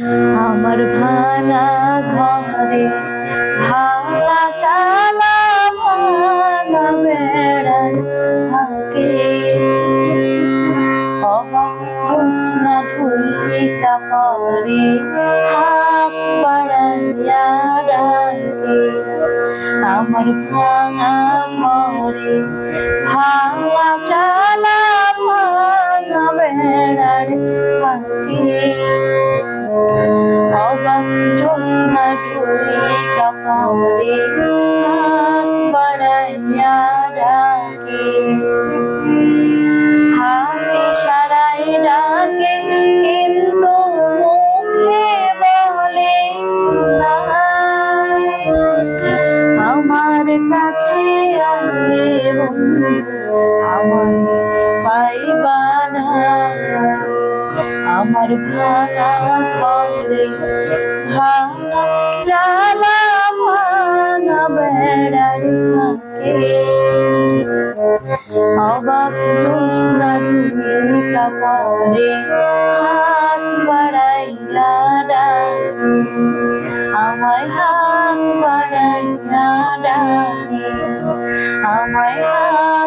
আমার ভাঙা ঘরে, ভাঙা চালা ভাঙা বেড়ার ফাঁকে। আমার ভাঙা ঘরে, ভাঙা চালা ভাঙা বেড়ার ফাঁকে। কাপড়ে হাত বাড়াইয়া ডাকে সারাই ডাকে কিন্তু বলে আমার কাছে আলে আমার পাইবা না আমার ভাঙা ঘরে ভাঙা চালা ভাঙা বেড়ার ফাঁকে অবাক জ্যোৎস্না ঢুলে কাপড়ে হাত বাড়াইয়া ডাকে আমায় হাত বাড়াইয়া ডাকে আমায় হাত